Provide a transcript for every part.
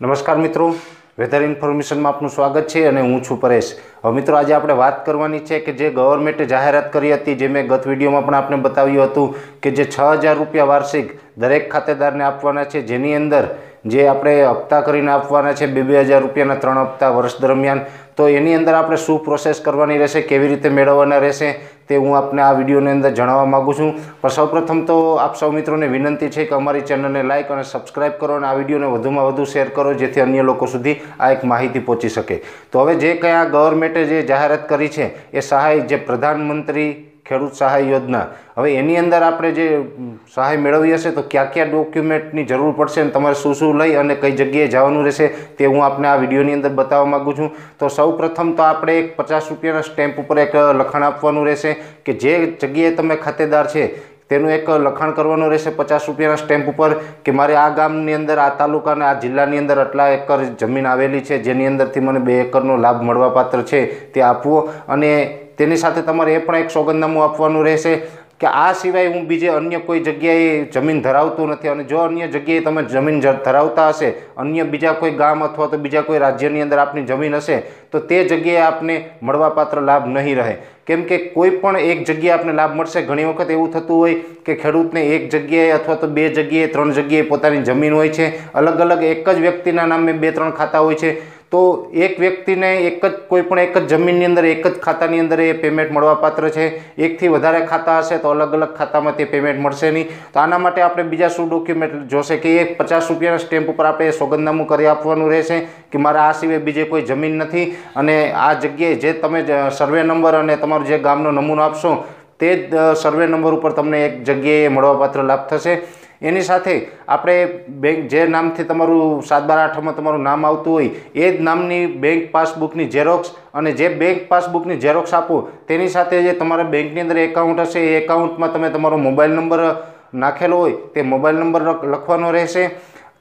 નમસ્કાર મિત્રો. વેધર ઇન્ફોર્મેશનમાં આપનું સ્વાગત છે અને હું છું પરેશ. હવે મિત્રો, આજે આપણે વાત કરવાની છે કે જે ગવર્મેન્ટે જાહેરાત કરી હતી, જે મેં ગત વિડીયોમાં પણ આપણે બતાવ્યું હતું કે જે છ હજાર રૂપિયા વાર્ષિક દરેક ખાતેદારને આપવાના છે. જેની અંદર જે આપણે હપ્તા કરીને આપવાના છે બે બે હજાર રૂપિયાના ત્રણ હપ્તા વર્ષ દરમિયાન. તો એની અંદર આપણે શું પ્રોસેસ કરવાની રહેશે, કેવી રીતે મેળવવાના રહેશે, તે હું આપને આ વિડીયોની અંદર જણાવવા માગું છું. પણ સૌપ્રથમ તો આપ સૌ મિત્રોને વિનંતી છે કે અમારી ચેનલને લાઇક અને સબસ્ક્રાઇબ કરો અને આ વિડીયોને વધુમાં વધુ શેર કરો, જેથી અન્ય લોકો સુધી આ એક માહિતી પહોંચી શકે. તો હવે જે કંઈ આ ગવર્મેન્ટે જે જાહેરાત કરી છે, એ સહાય જે પ્રધાનમંત્રી ખેડૂત સહાય યોજના. હવે એની અંદર આપણે જે સહાય મેળવી હશે તો કયા કયા ડોક્યુમેન્ટની જરૂર પડશે અને તમારે શું શું લઈ અને કઈ જગ્યાએ જવાનું રહેશે તે હું આપને આ વિડીયોની અંદર બતાવવા માગું છું. તો સૌ તો આપણે એક પચાસ રૂપિયાના સ્ટેમ્પ ઉપર એક લખાણ આપવાનું રહેશે કે જે જગ્યાએ તમે ખાતેદાર છે તેનું એક લખાણ કરવાનું રહેશે પચાસ રૂપિયાના સ્ટેમ્પ ઉપર કે મારે આ ગામની અંદર, આ તાલુકાને, આ જિલ્લાની અંદર આટલા એકર જમીન આવેલી છે, જેની અંદરથી મને બે એકરનો લાભ મળવાપાત્ર છે તે આપવો. અને તેની સાથે તમારે એ પણ એક સોગંદનામું આપવાનું રહેશે કે આ સિવાય હું બીજે અન્ય કોઈ જગ્યાએ જમીન ધરાવતું નથી અને જો અન્ય જગ્યાએ તમે જમીન ધરાવતા હશે, અન્ય બીજા કોઈ ગામ અથવા તો બીજા કોઈ રાજ્યની અંદર આપની જમીન હશે, તો તે જગ્યાએ આપને મળવાપાત્ર લાભ નહીં રહે. કેમ કે કોઈ પણ એક જગ્યાએ આપને લાભ મળશે. ઘણી વખત એવું થતું હોય કે ખેડૂતને એક જગ્યાએ અથવા તો બે જગ્યાએ, ત્રણ જગ્યાએ પોતાની જમીન હોય છે. અલગ અલગ એક જ વ્યક્તિના નામે બે, ત્રણ ખાતા હોય છે. તો એક વ્યક્તિને એક જ, કોઈ પણ એક જ જમીનની અંદર, એક જ ખાતાની અંદર એ પેમેન્ટ મળવાપાત્ર છે. એકથી વધારે ખાતા હશે તો અલગ અલગ ખાતામાં તે પેમેન્ટ મળશે નહીં. તો આના માટે આપણે બીજા શું ડોક્યુમેન્ટ જોશે કે એ પચાસ રૂપિયાના સ્ટેમ્પ ઉપર આપણે સોગંદનામું કરી આપવાનું રહેશે કે મારા આ સિવાય બીજે કોઈ જમીન નથી. અને આ જગ્યાએ જે તમે સર્વે નંબર અને તમારો જે ગામનો નમૂનો આપશો, તે જ સર્વે નંબર ઉપર તમને એક જગ્યાએ મળવાપાત્ર લાભ થશે. એની સાથે આપણે બેંક જે નામથી તમારું સાત બાર આઠમાં તમારું નામ આવતું હોય, એ જ નામની બેંક પાસબુકની ઝેરોક્સ અને જે બેંક પાસબુકની ઝેરોક્સ આપો, તેની સાથે જે તમારા બેંકની અંદર એકાઉન્ટ હશે, એ એકાઉન્ટમાં તમે તમારો મોબાઈલ નંબર નાખેલો હોય, તે મોબાઈલ નંબર લખવાનો રહેશે.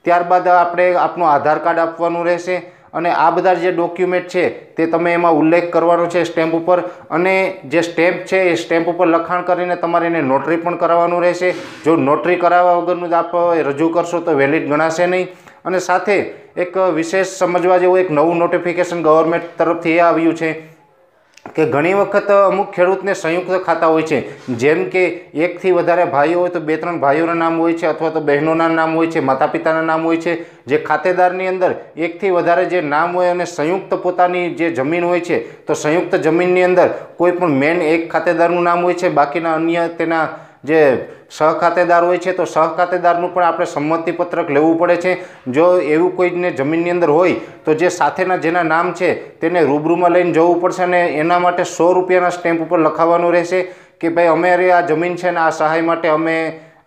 ત્યારબાદ આપણે આપનું આધાર કાર્ડ આપવાનું રહેશે. અને આ બધા જે ડોક્યુમેન્ટ છે, તે તમે એમાં ઉલ્લેખ કરવાનો છે સ્ટેમ્પ ઉપર. અને જે સ્ટેમ્પ છે, એ સ્ટેમ્પ ઉપર લખાણ કરીને તમારે એને નોટરી પણ કરાવવાનું રહેશે. જો નોટરી કરાવવા વગરનું જ આપ રજૂ કરશો તો વેલિડ ગણાશે નહીં. અને સાથે એક વિશેષ સમજવા જેવું એક નવું નોટિફિકેશન ગવર્મેન્ટ તરફથી એ આવ્યું છે. કે ઘણી વખત અમુક ખેડૂતને સંયુક્ત ખાતા હોય છે. જેમ કે એકથી વધારે ભાઈઓ હોય તો બે ત્રણ ભાઈઓના નામ હોય છે અથવા તો બહેનોના નામ હોય છે માતા પિતાના નામ હોય છે. જે ખાતેદારની અંદર એકથી વધારે જે નામ હોય અને સંયુક્ત પોતાની જે જમીન હોય છે, તો સંયુક્ત જમીનની અંદર કોઈ પણ મેન એક ખાતેદારનું નામ હોય છે. બાકીના અન્ય તેના જે સહખાતેદાર હોય છે, તો સહખાતેદારનું પણ આપણે સંમતિપત્રક લેવું પડે છે. જો એવું કોઈને જમીનની અંદર હોય, તો જે સાથેના જેના નામ છે, તેને રૂબરૂમાં લઈને જવું પડશે અને એના માટે સો રૂપિયાના સ્ટેમ્પ ઉપર લખાવવાનું રહેશે કે ભાઈ અમારી આ જમીન છે ને આ સહાય માટે અમે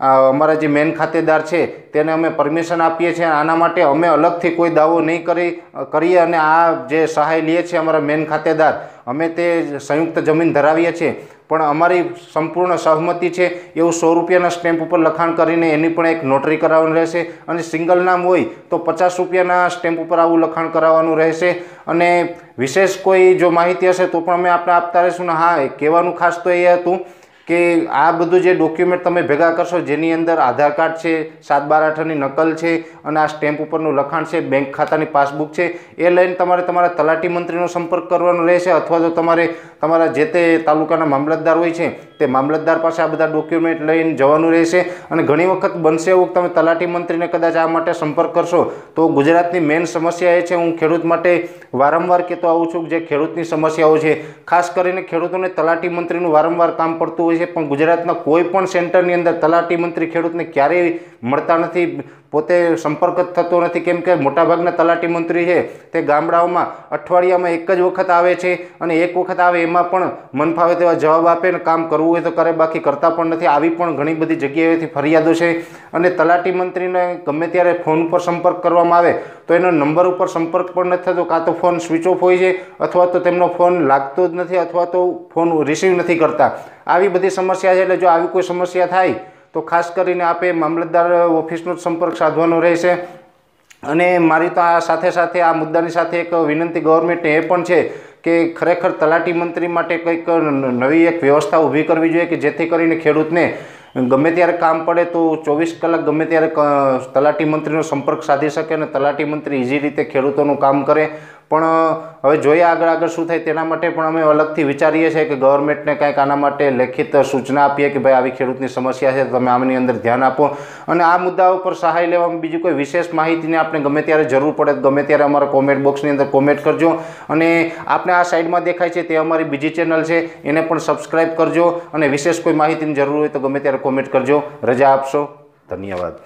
અમારા જે મેન ખાતેદાર છે, તેને અમે પરમિશન આપીએ છીએ, આના માટે અમે અલગથી કોઈ દાવો નહીં કરી કરીએ અને આ જે સહાય લઈએ છીએ અમારા મેન ખાતેદાર, અમે તે સંયુક્ત જમીન ધરાવીએ છીએ. પણ અમારી સંપૂર્ણ સહમતિ છે એવું સો રૂપિયાના સ્ટેમ્પ ઉપર લખાણ કરીને એની પણ એક નોટરી કરાવવાની રહેશે અને સિંગલ નામ હોય તો પચાસ રૂપિયાના સ્ટેમ્પ ઉપર આવું લખાણ કરાવવાનું રહેશે. અને વિશેષ કોઈ જો માહિતી હશે તો પણ અમે આપણે આપતા રહીશું ને હા કહેવાનું ખાસ તો એ હતું કે આ બધું જે ડોક્યુમેન્ટ તમે ભેગા કરશો જેની અંદર આધાર કાર્ડ છે, સાત બાર આઠની નકલ છે અને આ સ્ટેમ્પ ઉપરનું લખાણ છે, બેંક ખાતાની પાસબુક છે, એ લઈને તમારે તમારા તલાટી મંત્રીનો સંપર્ક કરવાનો રહેશે અથવા તો તમારે તમારા જે તે તાલુકાના મામલતદાર હોય છે, તે મામલતદાર પાસે આ બધા ડોક્યુમેન્ટ લઈને જવાનું રહેશે અને ઘણી વખત બનશે એવું તમે તલાટી મંત્રીને કદાચ આ માટે સંપર્ક કરશો, તો ગુજરાતની મેઇન સમસ્યા એ છે, હું ખેડૂત માટે વારંવાર કહેતો આવું છું જે ખેડૂતની સમસ્યાઓ છે, ખાસ કરીને ખેડૂતોને તલાટી મંત્રીનું વારંવાર કામ પડતું હોય છે, પણ ગુજરાતના કોઈ પણ સેન્ટરની અંદર તલાટી મંત્રી ખેડૂતને ક્યારેય મળતા નથી. પોતે સંપર્ક જ થતો નથી. કેમ કે મોટાભાગના તલાટી મંત્રી છે તે ગામડાઓમાં અઠવાડિયામાં એક જ વખત આવે છે અને એક વખત આવે એમાં પણ મન ફાવે તેવા જવાબ આપે ને કામ કરવું હોય તો કરે, બાકી કરતા પણ નથી. આવી પણ ઘણી બધી જગ્યાએથી ફરિયાદો છે અને તલાટી મંત્રીને ગમે ત્યારે ફોન ઉપર સંપર્ક કરવામાં આવે તો એનો નંબર ઉપર સંપર્ક પણ નથી થતો. કાં તો ફોન સ્વિચ ઓફ હોય છે અથવા તો તેમનો ફોન લાગતો જ નથી અથવા તો ફોન રિસીવ નથી કરતા. આવી બધી સમસ્યા છે એટલે જો આવી કોઈ સમસ્યા થાય તો ખાસ કરીને આપે મામલતદાર ઓફિસનો જ સંપર્ક સાધવાનો રહેશે. અને મારી તો આ સાથે સાથે આ મુદ્દાની સાથે એક વિનંતી ગવર્મેન્ટને એ પણ છે કે ખરેખર તલાટી મંત્રી માટે કંઈક નવી એક વ્યવસ્થા ઊભી કરવી જોઈએ કે જેથી કરીને ખેડૂતને ગમે ત્યારે કામ પડે તો ચોવીસ કલાક ગમે ત્યારે તલાટી મંત્રીનો સંપર્ક સાધી શકે અને તલાટી મંત્રી ઇઝી રીતે ખેડૂતોનું કામ કરે. પણ હવે જોઈએ આગળ આગળ શું થાય તેના માટે પણ અમે અલગથી વિચારીએ છીએ કે ગવર્મેન્ટને કંઈક આના માટે લેખિત સૂચના આપીએ કે ભાઈ આવી ખેડૂતની સમસ્યા છે, તો તમે આમની અંદર ધ્યાન આપો. અને આ મુદ્દા ઉપર સહાય લેવામાં બીજી કોઈ વિશેષ માહિતીની આપણે ગમે ત્યારે જરૂર પડે ગમે ત્યારે અમારા કોમેન્ટ બોક્સની અંદર કોમેન્ટ કરજો. અને આપણે આ સાઈડમાં દેખાય છે તે અમારી બીજી ચેનલ છે, એને પણ સબસ્ક્રાઈબ કરજો અને વિશેષ કોઈ માહિતીની જરૂર હોય તો ગમે ત્યારે કોમેન્ટ કરજો. રજા આપશો. ધન્યવાદ.